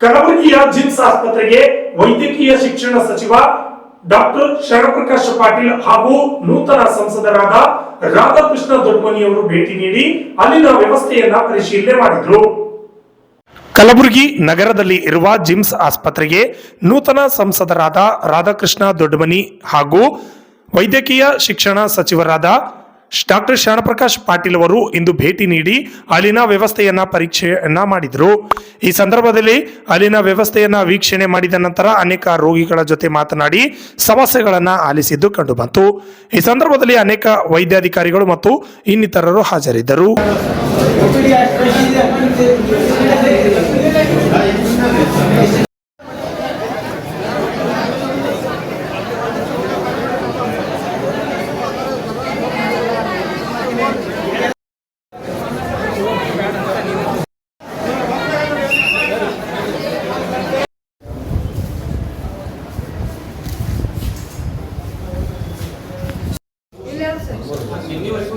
ಕಲಬುರಗಿಯ ಜಿಮ್ಸ್ ಆಸ್ಪತ್ರೆಗೆ ವೈದ್ಯಕೀಯ ಶಿಕ್ಷಣ ಸಚಿವ ಡಾಕ್ಟರ್ ಶರಣಪ್ರಕಾಶ್ ಪಾಟೀಲ್ ಹಾಗೂ ನೂತನ ಸಂಸದರಾದ ರಾಧಾಕೃಷ್ಣ ದೊಡ್ಮನಿಯವರು ಭೇಟಿ ನೀಡಿ ಅಲ್ಲಿನ ವ್ಯವಸ್ಥೆಯನ್ನ ಪರಿಶೀಲನೆ ಮಾಡಿದ್ರು. ಕಲಬುರಗಿ ನಗರದಲ್ಲಿ ಇರುವ ಜಿಮ್ಸ್ ಆಸ್ಪತ್ರೆಗೆ ನೂತನ ಸಂಸದರಾದ ರಾಧಾಕೃಷ್ಣ ದೊಡ್ಡಮನಿ ಹಾಗೂ ವೈದ್ಯಕೀಯ ಶಿಕ್ಷಣ ಸಚಿವರಾದ ಡಾಕ್ಟರ್ ಶರಣಪ್ರಕಾಶ್ ಪಾಟೀಲ್ ಅವರು ಇಂದು ಭೇಟಿ ನೀಡಿ ಅಲ್ಲಿನ ವ್ಯವಸ್ಥೆಯನ್ನ ಪರೀಕ್ಷೆಯನ್ನ ಮಾಡಿದರು. ಈ ಸಂದರ್ಭದಲ್ಲಿ ಅಲ್ಲಿನ ವ್ಯವಸ್ಥೆಯನ್ನ ವೀಕ್ಷಣೆ ಮಾಡಿದ ನಂತರ ಅನೇಕ ರೋಗಿಗಳ ಜೊತೆ ಮಾತನಾಡಿ ಸಮಸ್ಯೆಗಳನ್ನು ಆಲಿಸಿದ್ದು ಕಂಡುಬಂತು. ಈ ಸಂದರ್ಭದಲ್ಲಿ ಅನೇಕ ವೈದ್ಯಾಧಿಕಾರಿಗಳು ಮತ್ತು ಇನ್ನಿತರರು ಹಾಜರಿದ್ದರು.